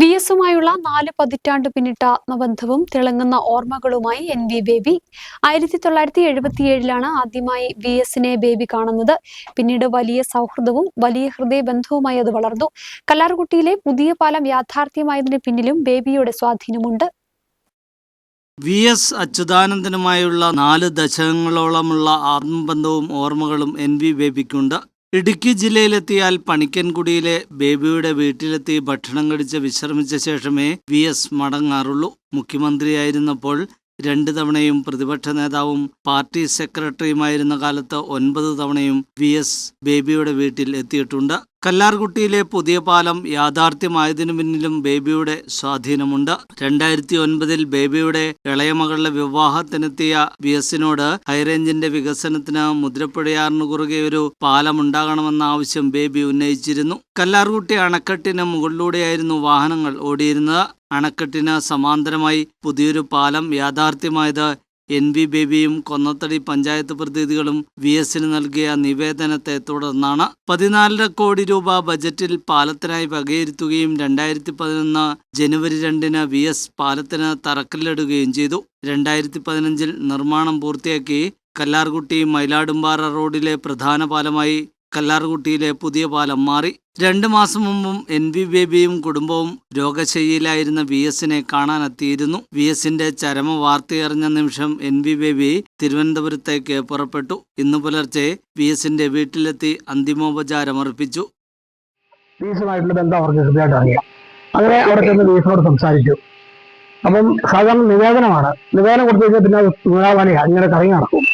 V എസുമായുള്ള നാല് പതിറ്റാണ്ട് പിന്നിട്ട ആത്മബന്ധവും തിളങ്ങുന്ന ഓർമ്മകളുമായി എൻ വി ബേബി. ആയിരത്തി തൊള്ളായിരത്തി എഴുപത്തിയേഴിലാണ് ആദ്യമായി വി എസിനെ ബേബി കാണുന്നത്. പിന്നീട് വലിയ സൗഹൃദവും വലിയ ഹൃദയബന്ധവുമായി അത് വളർന്നു. കല്ലാർകുട്ടിയിലെ പുതിയ പാലം യാഥാർത്ഥ്യമായതിന് പിന്നിലും ബേബിയുടെ സ്വാധീനമുണ്ട്. വി എസ് അച്യുതാനന്ദനുമായുള്ള നാല് ദശകങ്ങളോളമുള്ള ആത്മബന്ധവും ഓർമ്മകളും എൻ വി ബേബിക്കുണ്ട്. ഇടുക്കി ജില്ലയിലെത്തിയാൽ പണിക്കൻകുടിയിലെ ബേബിയുടെ വീട്ടിലെത്തി ഭക്ഷണം കഴിച്ച് വിശ്രമിച്ച ശേഷമേ വി എസ് മടങ്ങാറുള്ളൂ. മുഖ്യമന്ത്രിയായിരുന്നപ്പോൾ രണ്ട് തവണയും പ്രതിപക്ഷ നേതാവും പാർട്ടി സെക്രട്ടറിയുമായിരുന്ന കാലത്ത് ഒൻപത് തവണയും വി എസ് ബേബിയുടെ വീട്ടിൽ എത്തിയിട്ടുണ്ട്. കല്ലാർകുട്ടിയിലെ പുതിയ പാലം യാഥാർത്ഥ്യമായതിനു പിന്നിലും ബേബിയുടെ സ്വാധീനമുണ്ട്. രണ്ടായിരത്തി ഒൻപതിൽ ബേബിയുടെ ഇളയമകളുടെ വിവാഹത്തിനെത്തിയ വി എസിനോട് ഹൈറേഞ്ചിന്റെ വികസനത്തിന് മുദ്രപ്പുഴയാറിന് കുറുകെ ഒരു പാലം ഉണ്ടാകണമെന്ന ആവശ്യം ബേബി ഉന്നയിച്ചിരുന്നു. കല്ലാർകുട്ടി അണക്കെട്ടിന് മുകളിലൂടെയായിരുന്നു വാഹനങ്ങൾ ഓടിയിരുന്നത്. അണക്കെട്ടിന് സമാന്തരമായി പുതിയൊരു പാലം യാഥാർത്ഥ്യമായത് എൻ വി ബേബിയും കൊന്നത്തടി പഞ്ചായത്ത് പ്രതിനിധികളും വി എസിന് നൽകിയ നിവേദനത്തെ തുടർന്നാണ് പതിനാലര കോടി രൂപ ബജറ്റിൽ പാലത്തിനായി വകയിരുത്തുകയും രണ്ടായിരത്തി പതിനൊന്ന് ജനുവരി രണ്ടിന് വി എസ് പാലത്തിന് തറക്കല്ലിടുകയും ചെയ്തു. രണ്ടായിരത്തി പതിനഞ്ചിൽ നിർമ്മാണം പൂർത്തിയാക്കി കല്ലാർകുട്ടി മയിലാടുംപാറ റോഡിലെ പ്രധാന പാലമായി കല്ലാർകുട്ടിയിലെ പുതിയ പാലം മാറി രണ്ട് മാസം മുമ്പും എൻ വി ബേബിയും കുടുംബവും രോഗശയ്യയിലായിരുന്ന വി എസിനെ കാണാനെത്തിയിരുന്നു. വി എസിന്റെ ചരമ വാർത്തയറിഞ്ഞ നിമിഷം എൻ വി ബേബി തിരുവനന്തപുരത്തേക്ക് പുറപ്പെട്ടു. ഇന്ന് പുലർച്ചെ വി എസിന്റെ വീട്ടിലെത്തി അന്തിമോപചാരമർപ്പിച്ചു ബന്ധം അവർക്ക് കൃത്യമായിട്ട് അറിയാം. അങ്ങനെ അവിടെ ചെന്ന് ബീസിനോട് സംസാരിച്ചു. അപ്പം സാധാരണ നിവേദനമാണ്. നിവേദനം കൊടുത്തു പിന്നെ അത് നൂലാവാനിയാ ഇങ്ങനെ കറങ്ങി നടക്കും.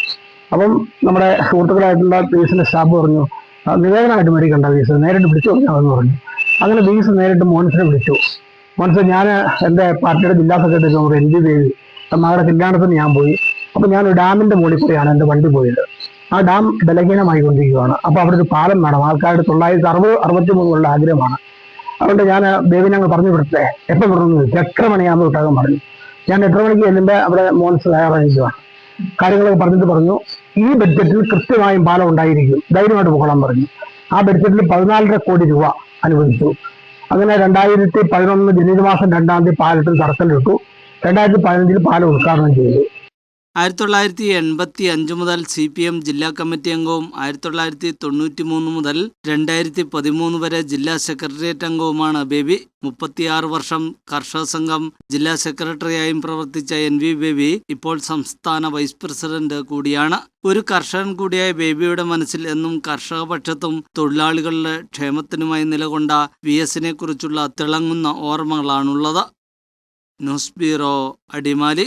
അപ്പം നമ്മുടെ സുഹൃത്തുക്കളായിട്ടുള്ള ബീസിന്റെ സ്റ്റാഫ് പറഞ്ഞു "ആ, നിവേദനമായിട്ട് മേടിക്കണ്ട ബീസ്. നേരിട്ട് വിളിച്ചു പറഞ്ഞാൽ പറഞ്ഞു. അങ്ങനെ ബീസ് നേരിട്ട് മോൻസിനെ വിളിച്ചു. മോൻസ് ഞാൻ എന്റെ പാർട്ടിയുടെ ജില്ലാ സെക്രട്ടറി നമ്മുടെ എൻ ജി ദേവി മകളുടെ കല്യാണത്തിന് ഞാൻ പോയി. അപ്പം ഞാൻ ഒരു ഡാമിന്റെ മുകളിൽ കൂടിയാണ് എന്റെ വണ്ടി പോയത്. ആ ഡാം ബലഹീനമായി കൊണ്ടിരിക്കുകയാണ് അപ്പോൾ അവിടെ ഒരു പാലം വേണം. ആൾക്കാരുടെ തൊള്ളായിരത്തി അറുപത് അറുപത്തി മൂന്നുള്ള ആഗ്രഹമാണ്. അതുകൊണ്ട് ഞാൻ ദേവിനെ ഞങ്ങൾ പറഞ്ഞു വിടട്ടെ. എപ്പം ചോദിച്ചു. എട്ടര മണിയാകുമ്പോൾ വിട്ടാകും പറഞ്ഞു. ഞാൻ എത്ര മണിക്ക് ചെല്ലുമ്പോൾ അവിടെ മോൻസ് തയ്യാറായിരിക്കുകയാണ് കാര്യങ്ങളൊക്കെ പറഞ്ഞിട്ട് പറഞ്ഞു. ഈ ബഡ്ജറ്റിൽ കൃത്യമായും പാലം ഉണ്ടായിരിക്കും. ധൈര്യമായിട്ട് പോകണം പറഞ്ഞു. ആ ബഡ്ജറ്റിൽ പതിനാലര കോടി രൂപ അനുവദിച്ചു. അങ്ങനെ രണ്ടായിരത്തി പതിനൊന്ന് ജനുവരി മാസം രണ്ടാം തീയതി പാലത്തിൽ തറക്കല്ലിട്ടു രണ്ടായിരത്തി പതിനഞ്ചിൽ പാലം ഉദ്ഘാടനം ചെയ്തു. ആയിരത്തി തൊള്ളായിരത്തി എൺപത്തി അഞ്ച് മുതൽ സി പി എം ജില്ലാ കമ്മിറ്റി അംഗവും ആയിരത്തി തൊള്ളായിരത്തി തൊണ്ണൂറ്റി മൂന്ന് മുതൽ രണ്ടായിരത്തി പതിമൂന്ന് വരെ ജില്ലാ സെക്രട്ടേറിയറ്റ് അംഗവുമാണ് ബേബി. മുപ്പത്തിയാറ് വർഷം കർഷക സംഘം ജില്ലാ സെക്രട്ടറിയായും പ്രവർത്തിച്ച എൻ വി ബേബി ഇപ്പോൾ സംസ്ഥാന വൈസ് പ്രസിഡന്റ് കൂടിയാണ്. ഒരു കർഷകൻ കൂടിയായ ബേബിയുടെ മനസ്സിൽ എന്നും കർഷക പക്ഷത്തും തൊഴിലാളികളുടെ ക്ഷേമത്തിനുമായി നിലകൊണ്ട വി എസിനെ കുറിച്ചുള്ള തിളങ്ങുന്ന ഓർമ്മകളാണുള്ളത്. News bureau Adimali.